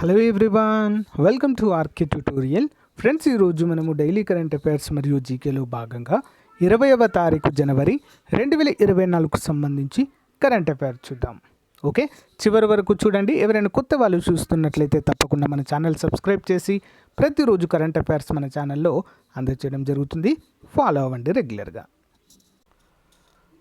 Hello everyone welcome to RK tutorial friends ఈరోజు మనము daily current affairs మరియు జీకేలో భాగంగా ఇరవైవ తారీఖు జనవరి రెండు వేల ఇరవై నాలుగుకు సంబంధించి కరెంట్ అఫైర్ చూద్దాం. ఓకే చివరి వరకు చూడండి. ఎవరైనా కొత్త వాళ్ళు చూస్తున్నట్లయితే తప్పకుండా మన ఛానల్ సబ్స్క్రైబ్ చేసి ప్రతిరోజు కరెంట్ అఫైర్స్ మన ఛానల్లో అందజేయడం జరుగుతుంది. ఫాలో అవ్వండి రెగ్యులర్గా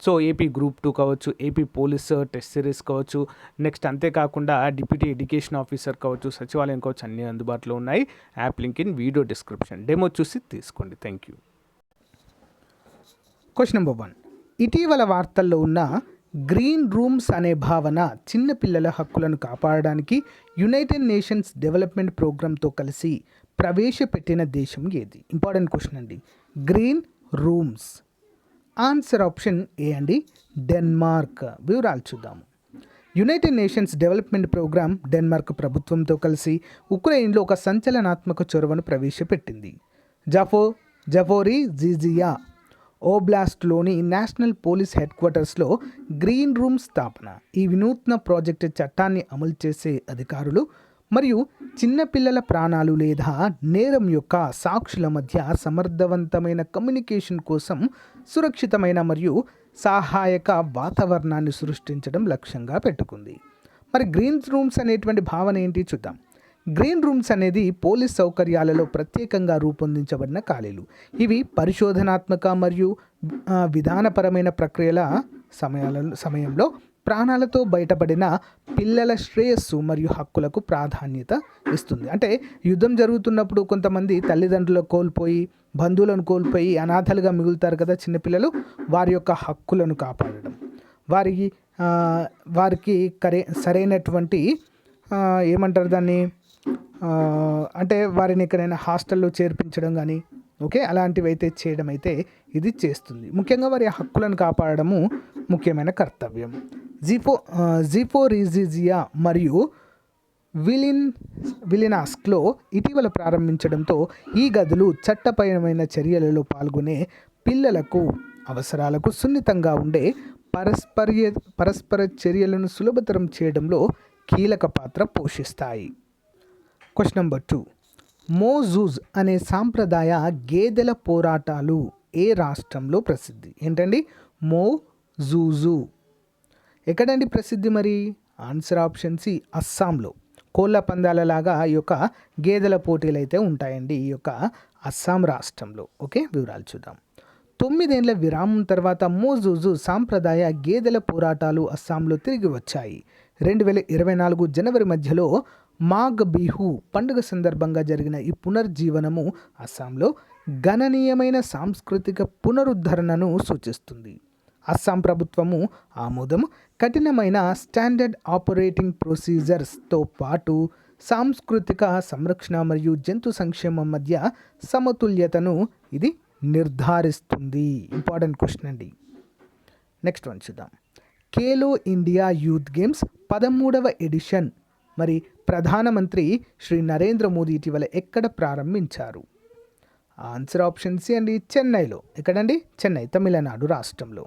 సో ఏపీ గ్రూప్ టూ కావచ్చు ఏపీ పోలీస్ టెస్ట్ సిరీస్ కావచ్చు నెక్స్ట్ అంతేకాకుండా డిప్యూటీ ఎడ్యుకేషన్ ఆఫీసర్ కావచ్చు సచివాలయం కావచ్చు అన్నీ అందుబాటులో ఉన్నాయి. App link in video description demo చూసి తీసుకోండి. Thank you question number one ఇటీవల వార్తల్లో ఉన్న గ్రీన్ రూమ్స్ అనే భావన చిన్నపిల్లల హక్కులను కాపాడడానికి యునైటెడ్ నేషన్స్ డెవలప్మెంట్ ప్రోగ్రామ్తో కలిసి ప్రవేశపెట్టిన దేశం ఏది? ఇంపార్టెంట్ క్వశ్చన్ అండి. Green rooms answer option A అండి? డెన్మార్క్. వివరాలు చూద్దాము. United Nations Development Programme Denmark ప్రభుత్వంతో కలిసి ఉక్రెయిన్లో ఒక సంచలనాత్మక చొరవను ప్రవేశపెట్టింది. జఫో జఫోరీ జిజియా ఓబ్లాస్ట్లోని నేషనల్ పోలీస్ హెడ్ క్వార్టర్స్లో గ్రీన్ రూమ్ స్థాపన. ఈ వినూత్న ప్రాజెక్టు చట్టాన్ని అమలు చేసే అధికారులు మరియు చిన్నపిల్లల ప్రాణాలు లేదా నేరం యొక్క సాక్షుల మధ్య సమర్థవంతమైన కమ్యూనికేషన్ కోసం సురక్షితమైన మరియు సహాయక వాతావరణాన్ని సృష్టించడం లక్ష్యంగా పెట్టుకుంది. మరి గ్రీన్ రూమ్స్ అనేటువంటి భావన ఏంటి చూద్దాం. గ్రీన్ రూమ్స్ అనేది పోలీస్ సౌకర్యాలలో ప్రత్యేకంగా రూపొందించబడిన ఖాళీలు. ఇవి పరిశోధనాత్మక మరియు విధానపరమైన ప్రక్రియల సమయాల సమయంలో ప్రాణాలతో బయటపడిన పిల్లల శ్రేయస్సు మరియు హక్కులకు ప్రాధాన్యత ఇస్తుంది. అంటే యుద్ధం జరుగుతున్నప్పుడు కొంతమంది తల్లిదండ్రులను కోల్పోయి బంధువులను కోల్పోయి అనాథలుగా మిగులుతారు కదా చిన్నపిల్లలు వారి యొక్క హక్కులను కాపాడడం. వారికి వారికి కరే సరైనటువంటి ఏమంటారు దాన్ని? అంటే వారిని ఎక్కడైనా హాస్టల్లో చేర్పించడం కానీ ఓకే? అలాంటివి అయితే చేయడం అయితే ఇది చేస్తుంది. ముఖ్యంగా వారి హక్కులను కాపాడడము ముఖ్యమైన కర్తవ్యం. జీఫో జిపోరిజిజియా మరియు విలిన్ విలినాస్క్లో ఇటీవల ప్రారంభించడంతో ఈ గదులు చట్టపరమైన చర్యలలో పాల్గొనే పిల్లలకు అవసరాలకు సున్నితంగా ఉండే పరస్పర్య పరస్పర చర్యలను సులభతరం చేయడంలో కీలక పాత్ర పోషిస్తాయి. Question number two. మోజూజ్ అనే సాంప్రదాయ గేదెల పోరాటాలు ఏ రాష్ట్రంలో ప్రసిద్ధి? ఏంటండి? మో జూజు ఎక్కడండి ప్రసిద్ధి మరి? ఆన్సర్ ఆప్షన్ సి అస్సాంలో. కోళ్ళ పందాల లాగా ఈ యొక్క గేదెల పోటీలు అయితే ఉంటాయండి ఈ యొక్క అస్సాం రాష్ట్రంలో. ఓకే వివరాలు చూద్దాం. తొమ్మిదేండ్ల విరామం తర్వాత మోజూజు సాంప్రదాయ గేదెల పోరాటాలు అస్సాంలో తిరిగి వచ్చాయి. రెండు వేల ఇరవై నాలుగు జనవరి మధ్యలో మాఘ బిహు పండుగ సందర్భంగా జరిగిన ఈ పునర్జీవనము అస్సాంలో గణనీయమైన సాంస్కృతిక పునరుద్ధరణను సూచిస్తుంది. అస్సాం ప్రభుత్వము ఆమోదం. కఠినమైన స్టాండర్డ్ ఆపరేటింగ్ ప్రొసీజర్స్తో పాటు సాంస్కృతిక సంరక్షణ మరియు జంతు సంక్షేమం మధ్య సమతుల్యతను ఇది నిర్ధారిస్తుంది. ఇంపార్టెంట్ క్వశ్చన్ అండి. నెక్స్ట్ వన్ చూద్దాం. ఖేలో ఇండియా యూత్ గేమ్స్ పదమూడవ ఎడిషన్. మరి ప్రధానమంత్రి శ్రీ నరేంద్ర మోదీ ఇటీవల ఎక్కడ ప్రారంభించారు? ఆన్సర్ ఆప్షన్ సి అండి చెన్నైలో. ఎక్కడండి? చెన్నై తమిళనాడు రాష్ట్రంలో.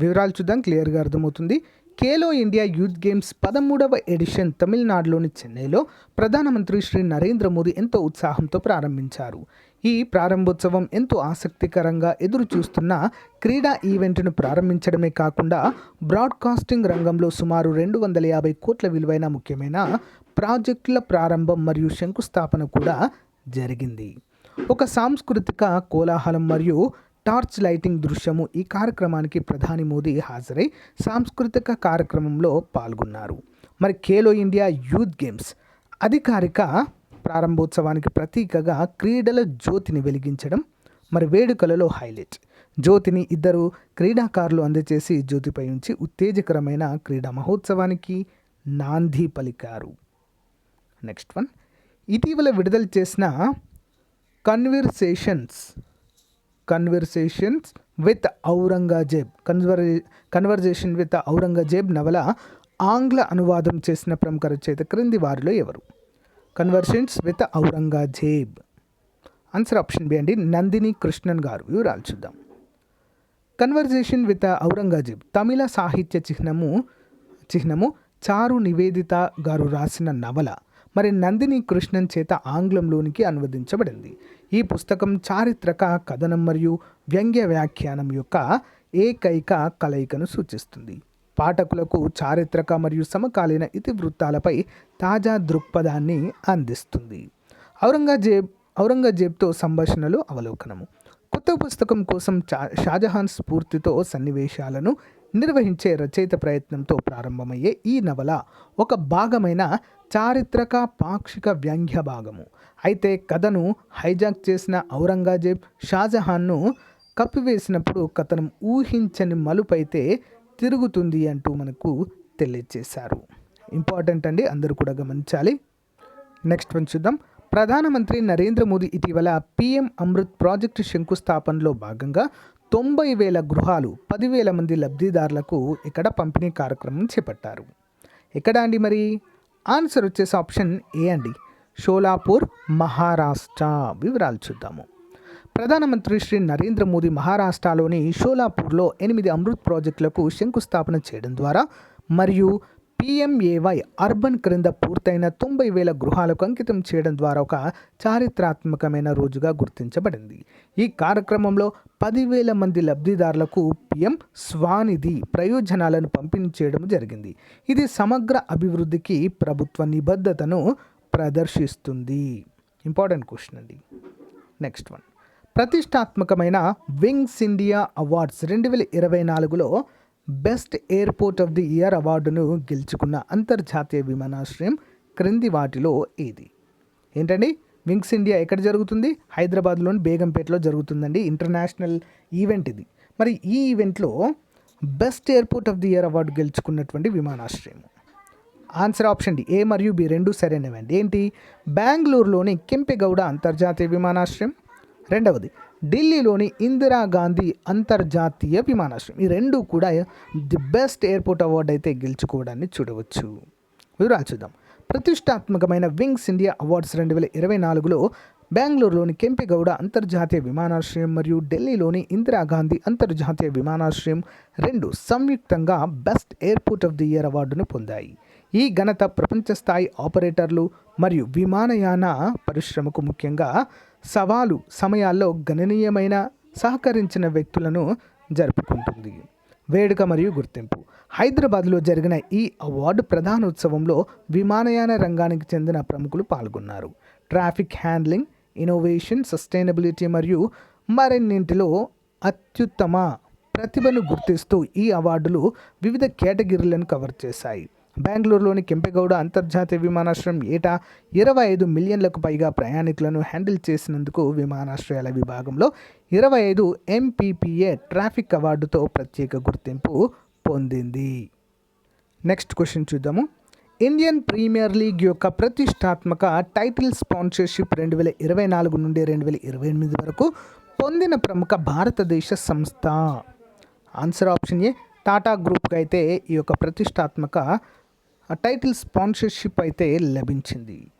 వివరాలు చూద్దాం. క్లియర్గా అర్థమవుతుంది. ఖేలో ఇండియా యూత్ గేమ్స్ పదమూడవ ఎడిషన్ తమిళనాడులోని చెన్నైలో ప్రధానమంత్రి శ్రీ నరేంద్ర మోదీ ఎంతో ఉత్సాహంతో ప్రారంభించారు. ఈ ప్రారంభోత్సవం ఎంతో ఆసక్తికరంగా ఎదురు చూస్తున్న క్రీడా ఈవెంట్ను ప్రారంభించడమే కాకుండా బ్రాడ్కాస్టింగ్ రంగంలో సుమారు రెండు వందల యాభై కోట్ల విలువైన ముఖ్యమైన ప్రాజెక్టుల ప్రారంభం మరియు శంకుస్థాపన కూడా జరిగింది. ఒక సాంస్కృతిక కోలాహలం మరియు టార్చ్ లైటింగ్ దృశ్యము ఈ కార్యక్రమానికి ప్రధాని మోదీ హాజరై సాంస్కృతిక కార్యక్రమంలో పాల్గొన్నారు. మరి ఖేలో ఇండియా యూత్ గేమ్స్ అధికారిక ప్రారంభోత్సవానికి ప్రతీకగా క్రీడల జ్యోతిని వెలిగించడం మరి వేడుకలలో హైలైట్. జ్యోతిని ఇద్దరు క్రీడాకారులు అందజేసి జ్యోతిపై ఉంచి ఉత్తేజకరమైన క్రీడా మహోత్సవానికి నాంది పలికారు. Next one. ఇటీవల విడుదల చేసిన కన్వర్సేషన్స్ కన్వర్సేషన్స్ విత్ ఔరంగజేబ్ కన్వర్ కన్వర్జేషన్ విత్ ఔరంగజేబ్ నవల ఆంగ్ల అనువాదం చేసిన ప్రముఖ రచయిత క్రింది వారిలో ఎవరు? Conversations with Aurangzeb answer option B అండి. నందిని కృష్ణన్ గారు. వివరాలు చూద్దాం. కన్వర్జేషన్ విత్ ఔరంగజేబ్ తమిళ సాహిత్య చిహ్నము చిహ్నము చారు నివేదిత గారు రాసిన నవల. మరి నందిని కృష్ణన్ చేత ఆంగ్లంలోనికి అనువదించబడింది. ఈ పుస్తకం చారిత్రక కథనం మరియు వ్యంగ్య వ్యాఖ్యానం యొక్క ఏకైక కలయికను సూచిస్తుంది. పాఠకులకు చారిత్రక మరియు సమకాలీన ఇతివృత్తాలపై తాజా దృక్పథాన్ని అందిస్తుంది. ఔరంగజేబ్ ఔరంగజేబ్తో సంభాషణలు అవలోకనము. కొత్త పుస్తకం కోసం చా షాజహాన్ స్ఫూర్తితో సన్నివేశాలను నిర్వహించే రచయిత ప్రయత్నంతో ప్రారంభమయ్యే ఈ నవల ఒక భాగమైన చారిత్రక పాక్షిక వ్యంగ్య భాగము. అయితే కథను హైజాక్ చేసిన ఔరంగజేబ్ షాజహాన్ను కప్పివేసినప్పుడు కథను ఊహించని మలుపైతే తిరుగుతుంది అంటూ మనకు తెలియజేశారు. ఇంపార్టెంట్ అండి అందరూ కూడా గమనించాలి. నెక్స్ట్ వన్ చూద్దాం. ప్రధానమంత్రి నరేంద్ర మోదీ ఇటీవల పిఎం అమృత్ ప్రాజెక్టు శంకుస్థాపనలో భాగంగా తొంభై వేల గృహాలు పదివేల మంది లబ్ధిదారులకు ఇక్కడ పంపిణీ కార్యక్రమం చేపట్టారు. ఎక్కడ అండి మరి? ఆన్సర్ వచ్చేసి ఆప్షన్ ఏ అండి? షోలాపూర్ మహారాష్ట్ర. వివరాలు చూద్దాము. ప్రధానమంత్రి శ్రీ నరేంద్ర మోదీ మహారాష్ట్రలోని షోలాపూర్లో ఎనిమిది అమృత్ ప్రాజెక్టులకు శంకుస్థాపన చేయడం ద్వారా మరియు పిఎంఏవై అర్బన్ క్రింద పూర్తయిన తొంభై వేల గృహాలకు అంకితం చేయడం ద్వారా ఒక చారిత్రాత్మకమైన రోజుగా గుర్తించబడింది. ఈ కార్యక్రమంలో పదివేల మంది లబ్ధిదారులకు పిఎం స్వానిధి ప్రయోజనాలను పంపిణీ చేయడం జరిగింది. ఇది సమగ్ర అభివృద్ధికి ప్రభుత్వ నిబద్ధతను ప్రదర్శిస్తుంది. ఇంపార్టెంట్ క్వశ్చన్ అండి. Next one. ప్రతిష్టాత్మకమైన వింగ్స్ ఇండియా అవార్డ్స్ రెండు వేల ఇరవై నాలుగులో best airport of the year అవార్డును గెలుచుకున్న అంతర్జాతీయ విమానాశ్రయం క్రింది వాటిలో ఏది? ఏంటండి? వింగ్స్ ఇండియా ఎక్కడ జరుగుతుంది? హైదరాబాద్లోని బేగంపేటలో జరుగుతుందండి ఇంటర్నేషనల్ ఈవెంట్ ఇది. మరి ఈ ఈవెంట్లో best airport of the year award గెలుచుకున్నటువంటి విమానాశ్రయం ఆన్సర్ ఆప్షన్ డి ఏ మరియు బి రెండు సరైనవండి. ఏంటి? బెంగళూరులోని కెంపెగౌడ అంతర్జాతీయ విమానాశ్రయం. రెండవది ఢిల్లీలోని ఇందిరాగాంధీ అంతర్జాతీయ విమానాశ్రయం. ఈ రెండు కూడా ది బెస్ట్ ఎయిర్పోర్ట్ అవార్డు అయితే గెలుచుకోవడాన్ని చూడవచ్చు. వివరాలు చూద్దాం. ప్రతిష్టాత్మకమైన వింగ్స్ ఇండియా అవార్డ్స్ రెండు వేల ఇరవై నాలుగులో బెంగళూరులోని కెంపెగౌడ అంతర్జాతీయ విమానాశ్రయం మరియు ఢిల్లీలోని ఇందిరాగాంధీ అంతర్జాతీయ విమానాశ్రయం రెండు సంయుక్తంగా best airport of the year అవార్డును పొందాయి. ఈ ఘనత ప్రపంచ స్థాయి ఆపరేటర్లు మరియు విమానయాన పరిశ్రమకు ముఖ్యంగా సవాలు సమయాల్లో గణనీయమైన సహకరించిన వ్యక్తులను జరుపుకుంటుంది. వేడుక మరియు గుర్తింపు. హైదరాబాద్లో జరిగిన ఈ అవార్డు ప్రధాన ఉత్సవంలో విమానయాన రంగానికి చెందిన ప్రముఖులు పాల్గొన్నారు. ట్రాఫిక్ హ్యాండ్లింగ్ ఇన్నోవేషన్ సస్టైనబిలిటీ మరియు మరిన్నింటిలో అత్యుత్తమ ప్రతిభను గుర్తిస్తూ ఈ అవార్డులు వివిధ కేటగిరీలను కవర్ చేశాయి. బెంగళూరులోని కెంపెగౌడ అంతర్జాతీయ విమానాశ్రయం ఏటా ఇరవై ఐదు మిలియన్లకు పైగా ప్రయాణికులను హ్యాండిల్ చేసినందుకు విమానాశ్రయాల విభాగంలో ఇరవై ఐదు ఎంపీపీఏ ట్రాఫిక్ అవార్డుతో ప్రత్యేక గుర్తింపు పొందింది. నెక్స్ట్ క్వశ్చన్ చూద్దాము. ఇండియన్ ప్రీమియర్ లీగ్ యొక్క ప్రతిష్టాత్మక టైటిల్ స్పాన్సర్షిప్ రెండు వేల ఇరవై నాలుగు నుండి రెండు వేల ఇరవై ఎనిమిది వరకు పొందిన ప్రముఖ భారతదేశ సంస్థ. ఆన్సర్ ఆప్షన్ ఏ టాటా గ్రూప్కి అయితే ఈ యొక్క ప్రతిష్టాత్మక టైటిల్ స్పాన్సర్షిప్ అయితే లభించింది.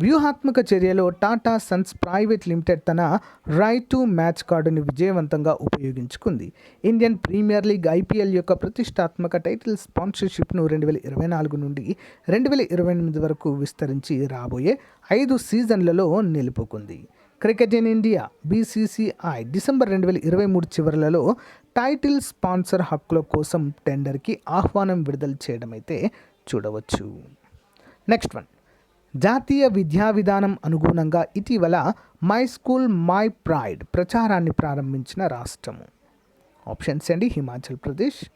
వ్యూహాత్మక చర్యలో టాటా సన్స్ ప్రైవేట్ లిమిటెడ్ తన రైట్ టు మ్యాచ్ కార్డుని విజయవంతంగా ఉపయోగించుకుంది. ఇండియన్ ప్రీమియర్ లీగ్ ఐపీఎల్ యొక్క ప్రతిష్టాత్మక టైటిల్ స్పాన్సర్షిప్ను రెండు వేల ఇరవై నాలుగు నుండి రెండు వేల ఇరవై ఎనిమిది వరకు విస్తరించి రాబోయే ఐదు సీజన్లలో నిలుపుకుంది. Cricket in India BCCI December రెండు వేల ఇరవై మూడు చివరలలో టైటిల్ స్పాన్సర్ హక్కుల కోసం టెండర్కి ఆహ్వానం విడుదల చేయడం అయితే చూడవచ్చు. నెక్స్ట్ వన్ జాతీయ విద్యా విధానం అనుగుణంగా ఇటీవల మై స్కూల్ మై ప్రైడ్ ప్రచారాన్ని ప్రారంభించిన రాష్ట్రము. ఆప్షన్స్ అండి హిమాచల్ ప్రదేశ్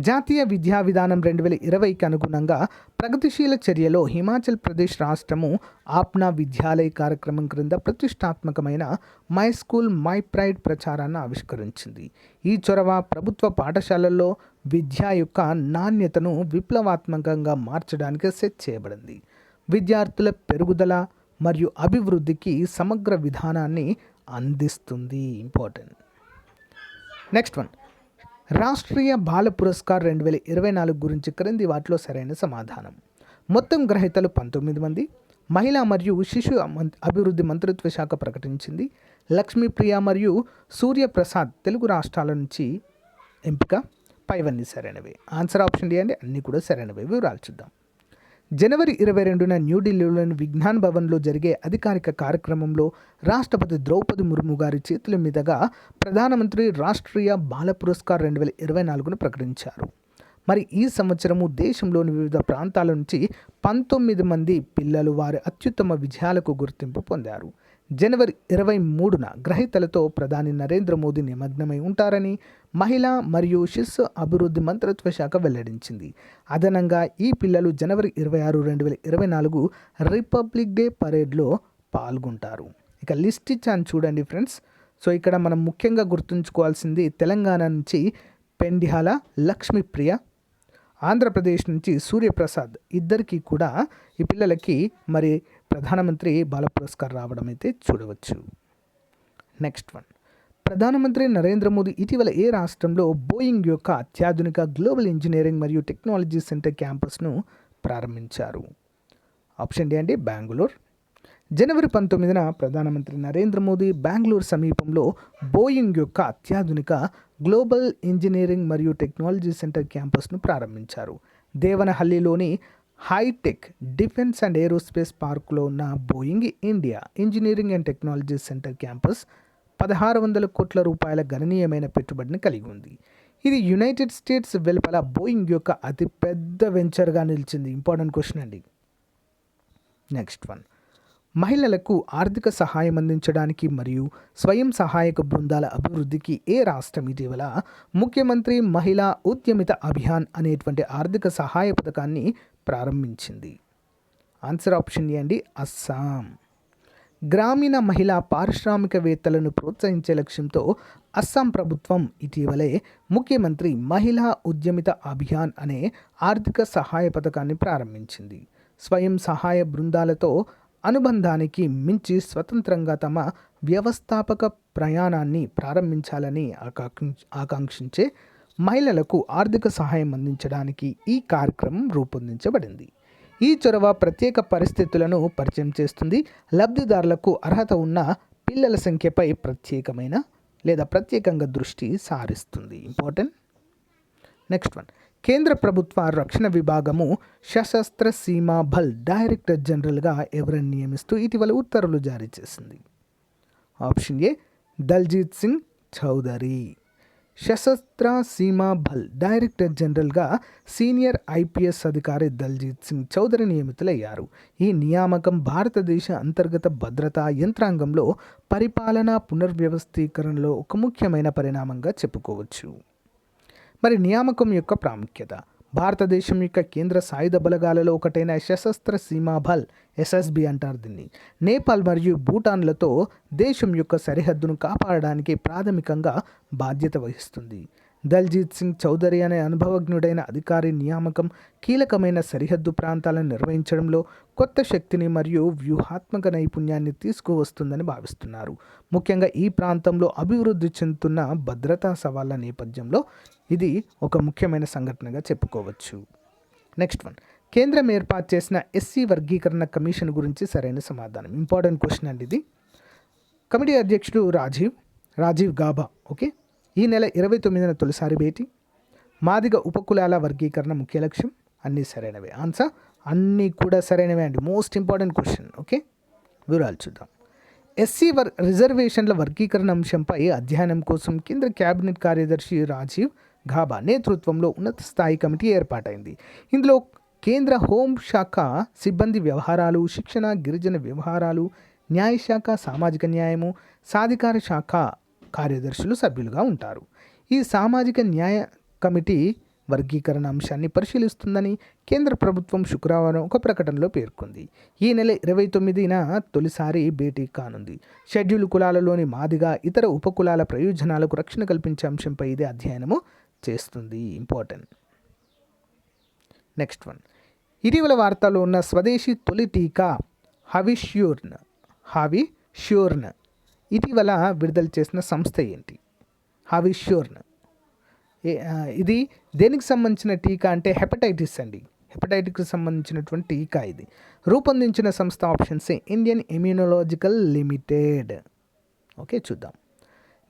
జాతీయ విద్యా విధానం రెండు వేల ఇరవైకి అనుగుణంగా ప్రగతిశీల చర్యలో హిమాచల్ ప్రదేశ్ రాష్ట్రము ఆప్నా విద్యాలయ కార్యక్రమం క్రింద ప్రతిష్టాత్మకమైన మై స్కూల్ మై ప్రైడ్ ప్రచారాన్ని ఆవిష్కరించింది. ఈ చొరవ ప్రభుత్వ పాఠశాలల్లో విద్య యొక్క నాణ్యతను విప్లవాత్మకంగా మార్చడానికి సెట్ చేయబడింది. విద్యార్థుల పెరుగుదల మరియు అభివృద్ధికి సమగ్ర విధానాన్ని అందిస్తుంది. Important. Next one. Rashtriya Bal Puraskar రెండు వేల ఇరవై నాలుగు గురించి క్రింది వాటిలో సరైన సమాధానం. మొత్తం గ్రహీతలు పంతొమ్మిది మంది. మహిళా మరియు శిశు మం- అభివృద్ధి మంత్రిత్వ శాఖ ప్రకటించింది. లక్ష్మీప్రియ మరియు సూర్యప్రసాద్ తెలుగు రాష్ట్రాల నుంచి ఎంపిక. పైవన్నీ సరైనవే. ఆన్సర్ ఆప్షన్ డి అండి అన్నీ కూడా సరైనవి. వివరాలు చూద్దాం. జనవరి ఇరవై రెండున న్యూఢిల్లీలోని విజ్ఞాన్ భవన్లో జరిగే అధికారిక కార్యక్రమంలో రాష్ట్రపతి ద్రౌపది ముర్ము గారి చేతుల మీదుగా ప్రధానమంత్రి రాష్ట్రీయ బాల పురస్కార్ రెండు వేల ఇరవై నాలుగును ప్రకటించారు. మరి ఈ సంవత్సరము దేశంలోని వివిధ ప్రాంతాల నుంచి పంతొమ్మిది మంది పిల్లలు వారి అత్యుత్తమ విజయాలకు గుర్తింపు పొందారు. జనవరి ఇరవై మూడున గ్రహీతలతో ప్రధాని నరేంద్ర మోదీ నిమగ్నమై ఉంటారని మహిళా మరియు శిశు అభివృద్ధి మంత్రిత్వ శాఖ వెల్లడించింది. అదనంగా ఈ పిల్లలు జనవరి ఇరవై ఆరు రెండు వేల ఇరవై నాలుగు రిపబ్లిక్ డే పరేడ్లో పాల్గొంటారు. ఇక లిస్ట్ ఇచ్చాను చూడండి ఫ్రెండ్స్. సో ఇక్కడ మనం ముఖ్యంగా గుర్తుంచుకోవాల్సింది తెలంగాణ నుంచి పెండిహాల లక్ష్మీప్రియ ఆంధ్రప్రదేశ్ నుంచి సూర్యప్రసాద్. ఇద్దరికీ కూడా ఈ పిల్లలకి మరి ప్రధానమంత్రి బాల పురస్కార్ రావడం అయితే చూడవచ్చు. Next one. ప్రధానమంత్రి నరేంద్ర మోదీ ఇటీవల ఏ రాష్ట్రంలో బోయింగ్ యొక్క అత్యాధునిక గ్లోబల్ ఇంజనీరింగ్ మరియు టెక్నాలజీ సెంటర్ క్యాంపస్ను ప్రారంభించారు? ఆప్షన్ డి అండి బెంగళూరు. జనవరి పంతొమ్మిదిన ప్రధానమంత్రి నరేంద్ర మోదీ బెంగళూరు సమీపంలో బోయింగ్ యొక్క అత్యాధునిక గ్లోబల్ ఇంజనీరింగ్ మరియు టెక్నాలజీ సెంటర్ క్యాంపస్ను ప్రారంభించారు. దేవనహల్లిలోని హైటెక్ డిఫెన్స్ అండ్ ఏరోస్పేస్ పార్కులో ఉన్న Boeing India engineering and technology centre campus పదహారు వందల కోట్ల రూపాయల గణనీయమైన పెట్టుబడిని కలిగి ఉంది. ఇది యునైటెడ్ స్టేట్స్ వెలుపల బోయింగ్ యొక్క అతిపెద్ద వెంచర్గా నిలిచింది. ఇంపార్టెంట్ క్వశ్చన్ అండి. Next one. మహిళలకు ఆర్థిక సహాయం అందించడానికి మరియు స్వయం సహాయక బృందాల అభివృద్ధికి ఏ రాష్ట్రం ఇటీవల ముఖ్యమంత్రి మహిళా ఉద్యమిత అభియాన్ అనేటువంటి ఆర్థిక సహాయ పథకాన్ని ప్రారంభించింది. ఆన్సర్ ఆప్షన్ ఏ అండి అస్సాం. గ్రామీణ మహిళా పారిశ్రామికవేత్తలను ప్రోత్సహించే లక్ష్యంతో అస్సాం ప్రభుత్వం ఇటీవలే ముఖ్యమంత్రి మహిళా ఉద్యమిత అభియాన్ అనే ఆర్థిక సహాయ పథకాన్ని ప్రారంభించింది. స్వయం సహాయ బృందాలతో అనుబంధానికి మించి స్వతంత్రంగా తమ వ్యవస్థాపక ప్రయాణాన్ని ప్రారంభించాలని ఆకాంక్ష ఆకాంక్షించే మహిళలకు ఆర్థిక సహాయం అందించడానికి ఈ కార్యక్రమం రూపొందించబడింది. ఈ చొరవ ప్రత్యేక పరిస్థితులను పరిచయం చేస్తుంది. లబ్ధిదారులకు అర్హత ఉన్న పిల్లల సంఖ్యపై ప్రత్యేకమైన లేదా ప్రత్యేకంగా దృష్టి సారిస్తుంది. ఇంపార్టెంట్. Next one. కేంద్ర ప్రభుత్వ రక్షణ విభాగము సశస్త్ర సీమా బల్ డైరెక్టర్ జనరల్గా ఎవరిని నియమిస్తూ ఇటీవల ఉత్తర్వులు జారీ చేసింది? Option A. Daljit Singh Chaudhary. Sashastra Seema Bal director జనరల్గా సీనియర్ ఐపీఎస్ అధికారి దల్జీత్ సింగ్ చౌదరి నియమితులయ్యారు ఈ నియామకం భారతదేశ అంతర్గత భద్రతా యంత్రాంగంలో పరిపాలనా పునర్వ్యవస్థీకరణలో ఒక ముఖ్యమైన పరిణామంగా చెప్పుకోవచ్చు మరి నియామకం యొక్క ప్రాముఖ్యత భారతదేశం యొక్క కేంద్ర సాయుధ బలగాలలో ఒకటైన సశస్త్ర సీమా బల్ ఎస్ఎస్బి అంటారు దీన్ని. నేపాల్ మరియు భూటాన్లతో దేశం యొక్క సరిహద్దును కాపాడడానికి ప్రాథమికంగా బాధ్యత వహిస్తుంది. దల్జీత్ సింగ్ చౌదరి అనే అనుభవజ్ఞుడైన అధికారి నియామకం కీలకమైన సరిహద్దు ప్రాంతాలను నిర్వహించడంలో కొత్త శక్తిని మరియు వ్యూహాత్మక నైపుణ్యాన్ని తీసుకువస్తుందని భావిస్తున్నారు. ముఖ్యంగా ఈ ప్రాంతంలో అభివృద్ధి చెందుతున్న భద్రతా సవాళ్ళ నేపథ్యంలో ఇది ఒక ముఖ్యమైన సంఘటనగా చెప్పుకోవచ్చు. Next one. కేంద్రం ఏర్పాటు చేసిన ఎస్సీ వర్గీకరణ కమిషన్ గురించి సరైన సమాధానం. ఇంపార్టెంట్ క్వశ్చన్ అండి ఇది. కమిటీ అధ్యక్షుడు రాజీవ్ రాజీవ్ గాబా ఓకే? ఈ నెల ఇరవై తొమ్మిదిన తొలిసారి భేటీ. మాదిగ ఉపకులాల వర్గీకరణ ముఖ్య లక్ష్యం. అన్నీ సరైనవే. ఆన్సర్ అన్నీ కూడా సరైనవే అండి. మోస్ట్ ఇంపార్టెంట్ క్వశ్చన్ ఓకే వివరాలు చూద్దాం. ఎస్సీ వర్ రిజర్వేషన్ల వర్గీకరణ అంశంపై అధ్యయనం కోసం కేంద్ర కేబినెట్ కార్యదర్శి రాజీవ్ గాబా నేతృత్వంలో ఉన్నత స్థాయి కమిటీ ఏర్పాటైంది. ఇందులో కేంద్ర హోంశాఖ సిబ్బంది వ్యవహారాలు శిక్షణ గిరిజన వ్యవహారాలు న్యాయశాఖ సామాజిక న్యాయము సాధికార శాఖ కార్యదర్శులు సభ్యులుగా ఉంటారు. ఈ సామాజిక న్యాయ కమిటీ వర్గీకరణ అంశాన్ని పరిశీలిస్తుందని కేంద్ర ప్రభుత్వం శుక్రవారం ఒక ప్రకటనలో పేర్కొంది. ఈ నెల ఇరవై తొమ్మిదిన తొలిసారి భేటీ కానుంది. షెడ్యూల్ కులాలలోని మాదిగా ఇతర ఉపకులాల ప్రయోజనాలకు రక్షణ కల్పించే అంశంపై ఇది అధ్యయనము చేస్తుంది. ఇంపార్టెంట్. Next one. ఇటీవల వార్తల్లో ఉన్న స్వదేశీ తొలి టీకా హవిష్యూర్న్ హవి ష్యూర్న్ ఇటీవల విడుదల చేసిన సంస్థ ఏంటి? హవిష్యూర్న్ ఏ- ఇది దేనికి సంబంధించిన టీకా అంటే హెపటైటిస్ అండి. హెపటైటిస్కి సంబంధించినటువంటి టీకా ఇది. రూపొందించిన సంస్థ options Indian Immunological Limited. Okay చూద్దాం.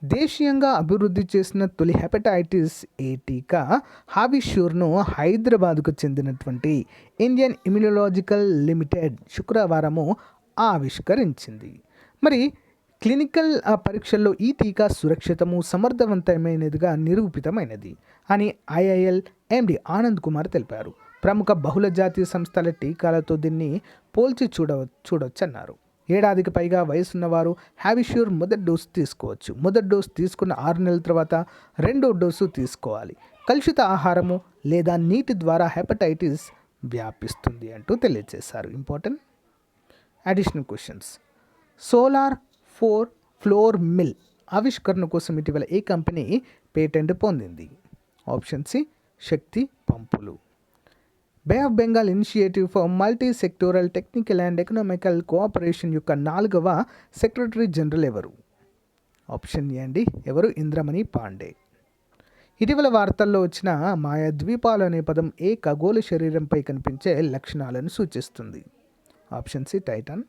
దేశీయంగా అభివృద్ధి చేసిన తొలి హెపటైటిస్ ఏ టీకా హావిష్యూర్ను హైదరాబాద్కు చెందినటువంటి ఇండియన్ ఇమ్యూనలాజికల్ లిమిటెడ్ శుక్రవారము ఆవిష్కరించింది. మరి క్లినికల్ పరీక్షల్లో ఈ టీకా సురక్షితము సమర్థవంతమైనదిగా నిరూపితమైనది అని ఐఐఎల్ ఎండి ఆనంద్ కుమార్ తెలిపారు. ప్రముఖ బహుళ జాతీయ సంస్థల టీకాలతో దీన్ని పోల్చి చూడ చూడొచ్చన్నారు. ఏడాదికి పైగా వయసున్న వారు హ్యావిష్యూర్ మొదటి డోసు తీసుకోవచ్చు. మొదటి డోసు తీసుకున్న ఆరు నెలల తర్వాత రెండో డోసు తీసుకోవాలి. కలుషిత ఆహారము లేదా నీటి ద్వారా హెపటైటిస్ వ్యాపిస్తుంది అంటూ తెలియజేశారు. Important additional questions. Solar for flour mill ఆవిష్కరణ కోసం ఇటీవల ఏ కంపెనీ పేటెంట్ పొందింది? ఆప్షన్ సి శక్తి పంపులు. Bay of Bengal Initiative for Multi Sectoral Technical and Economical Cooperation యొక్క నాలుగవ సెక్రటరీ జనరల్ ఎవరు? ఆప్షన్ ఏ అండి ఎవరు? ఇంద్రమణి పాండే. ఇటీవల వార్తల్లో వచ్చిన మాయా ద్వీపాలు అనే పదం ఏ ఖగోళ శరీరంపై కనిపించే లక్షణాలను సూచిస్తుంది. Option C Titan.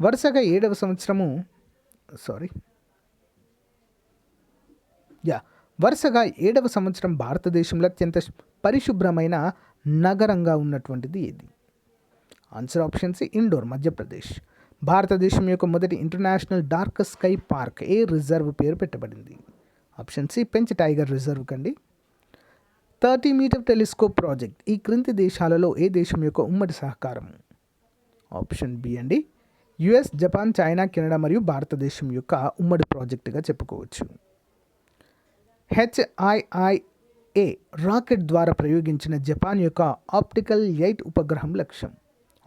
వరుసగా ఏడవ సంవత్సరము సారీ యా వరుసగా ఏడవ సంవత్సరం భారతదేశంలో అత్యంత పరిశుభ్రమైన నగరంగా ఉన్నటువంటిది ఏది? Answer option C Indore Madhya Pradesh భారతదేశం యొక్క మొదటి ఇంటర్నేషనల్ డార్క్ స్కై పార్క్ ఏ రిజర్వ్ పేరు పెట్టబడింది? Option C Pench tiger reserve కండి. థర్టీ మీటర్ టెలిస్కోప్ ప్రాజెక్ట్ ఈ క్రింది దేశాలలో ఏ దేశం యొక్క ఉమ్మడి సహకారం ఆప్షన్ బి అండి. యుఎస్ జపాన్ చైనా కెనడా మరియు భారతదేశం యొక్క ఉమ్మడి ప్రాజెక్టుగా చెప్పుకోవచ్చు. హెచ్ఐఐఏ రాకెట్ ద్వారా ప్రయోగించిన జపాన్ యొక్క ఆప్టికల్ ఎయిట్ ఉపగ్రహం లక్ష్యం.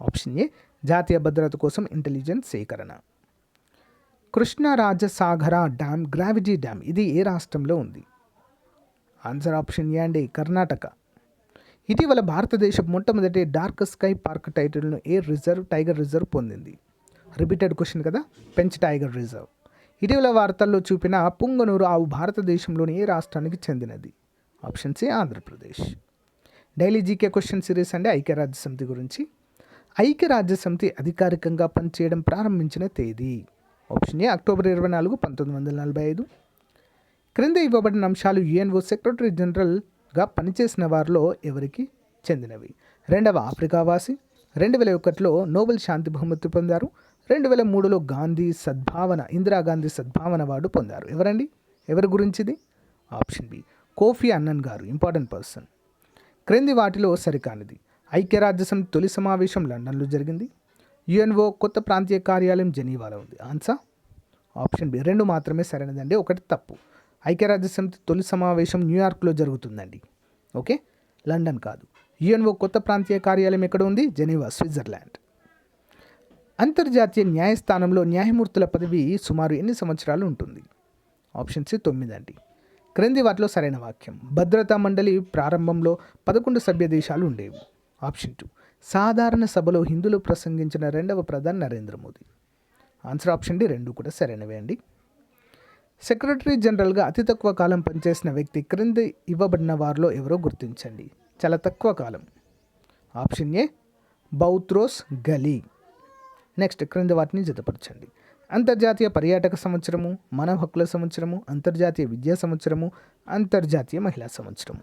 ఆప్షన్ ఏ జాతీయ భద్రత కోసం ఇంటెలిజెన్స్ సేకరణ. కృష్ణరాజసాగర డ్యామ్ గ్రావిటీ డ్యామ్ ఇది ఏ రాష్ట్రంలో ఉంది? ఆన్సర్ ఆప్షన్ ఏ అండి కర్ణాటక. ఇటీవల భారతదేశం మొట్టమొదటి డార్క్ స్కై పార్క్ టైటిల్ను ఏ రిజర్వ్ టైగర్ రిజర్వ్ పొందింది? రిపీటెడ్ క్వశ్చన్ కదా? పెంచ్ టైగర్ రిజర్వ్ ఇటీవల వార్తల్లో చూపిన పుంగనూరు ఆవు భారతదేశంలోని ఏ రాష్ట్రానికి చెందినది? Option C Andhra Pradesh. Daily GK question series అంటే ఐక్యరాజ్య సమితి గురించి. ఐక్యరాజ్య సమితి అధికారికంగా పనిచేయడం ప్రారంభించిన తేదీ? ఆప్షన్ ఏ అక్టోబర్ ఇరవై నాలుగు పంతొమ్మిది వందల నలభై ఐదు. క్రింద ఇవ్వబడిన అంశాలు యుఎన్ఓ సెక్రటరీ జనరల్గా పనిచేసిన వారిలో ఎవరికి చెందినవి? రెండవ ఆఫ్రికా వాసి రెండు వేల ఒకటిలో నోబెల్ శాంతి బహుమతి పొందారు. రెండు వేల మూడులో గాంధీ సద్భావన ఇందిరాగాంధీ సద్భావన వార్డు పొందారు. ఎవరండి? ఎవరి గురించిది? ఆప్షన్ బి కోఫీ అన్నన్ గారు ఇంపార్టెంట్ పర్సన్. క్రింది వాటిలో సరికానిది. ఐక్యరాజ్యసమితి తొలి సమావేశం లండన్లో జరిగింది. యుఎన్ఓ కొత్త ప్రాంతీయ కార్యాలయం జెనీవాలో ఉంది. ఆన్సర్? ఆప్షన్ బి రెండు మాత్రమే సరైనదండి ఒకటి తప్పు. ఐక్యరాజ్యసమితి తొలి సమావేశం న్యూయార్క్లో జరుగుతుందండి. ఓకే? లండన్ కాదు. యుఎన్ఓ కొత్త ప్రాంతీయ కార్యాలయం ఎక్కడ ఉంది? Geneva Switzerland. అంతర్జాతీయ న్యాయస్థానంలో న్యాయమూర్తుల పదవి సుమారు ఎన్ని సంవత్సరాలు ఉంటుంది? ఆప్షన్ సి తొమ్మిది అండి క్రింది వాటిలో సరైన వాక్యం. భద్రతా మండలి ప్రారంభంలో పదకొండు సభ్య దేశాలు ఉండేవి. Option two. సాధారణ సభలో హిందువులు ప్రసంగించిన రెండవ ప్రధాని Narendra Modi. Answer option D రెండు కూడా సరైనవే అండి. సెక్రటరీ జనరల్గా అతి తక్కువ కాలం పనిచేసిన వ్యక్తి క్రింది ఇవ్వబడిన వారిలో ఎవరో గుర్తించండి. చాలా తక్కువ కాలం. Option A. బౌత్రోస్ గలీ. నెక్స్ట్ క్రింద వాటిని జతపరచండి. అంతర్జాతీయ పర్యాటక సంవత్సరము మానవ హక్కుల సంవత్సరము అంతర్జాతీయ విద్యా సంవత్సరము అంతర్జాతీయ మహిళా సంవత్సరము.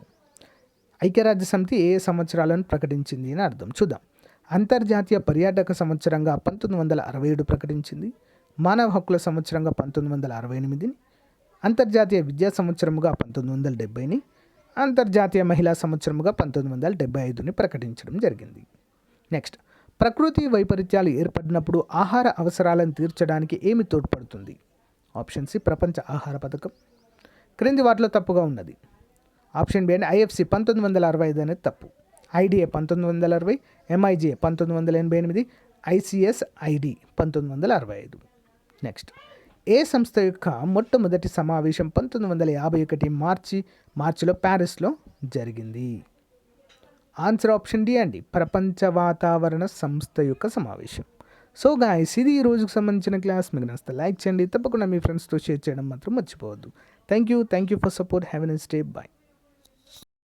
ఐక్యరాజ్య సమితి ఏ ఏ సంవత్సరాలను ప్రకటించింది అని అర్థం చూద్దాం. అంతర్జాతీయ పర్యాటక సంవత్సరంగా పంతొమ్మిది వందల అరవై ఏడు ప్రకటించింది. మానవ హక్కుల సంవత్సరంగా పంతొమ్మిది వందల అరవై ఎనిమిదిని అంతర్జాతీయ విద్యా సంవత్సరముగా పంతొమ్మిది వందల డెబ్బైని అంతర్జాతీయ మహిళా సంవత్సరముగా పంతొమ్మిది వందల డెబ్బై ఐదుని ప్రకటించడం జరిగింది. నెక్స్ట్ ప్రకృతి వైపరీత్యాలు ఏర్పడినప్పుడు ఆహార అవసరాలను తీర్చడానికి ఏమి తోడ్పడుతుంది? ఆప్షన్ సి ప్రపంచ ఆహార పథకం. క్రింది వాటిలో తప్పుగా ఉన్నది. ఆప్షన్ బి అండి ఐఎఫ్సి పంతొమ్మిది వందల అరవై ఐదు అనేది తప్పు. ఐడిఏ పంతొమ్మిది వందల అరవై ఎంఐజిఏ పంతొమ్మిది వందల ఎనభై ఎనిమిది ఐసిఎస్ ఐడి పంతొమ్మిది వందల అరవై ఐదు. నెక్స్ట్. ఏ సంస్థ యొక్క మొట్టమొదటి సమావేశం పంతొమ్మిది వందల యాభై ఒకటి మార్చి మార్చిలో ప్యారిస్లో జరిగింది? ఆన్సర్ ఆప్షన్ డి అండి. ప్రపంచ వాతావరణ సంస్థ యొక్క సమావేశం. సో గాయస్ ఇది ఈ రోజుకి సంబంధించిన క్లాస్ మీకు నచ్చితే లైక్ చేయండి. తప్పకుండా మీ ఫ్రెండ్స్తో షేర్ చేయడం మాత్రం మర్చిపోవద్దు. Thank you thank you for support have an stay bye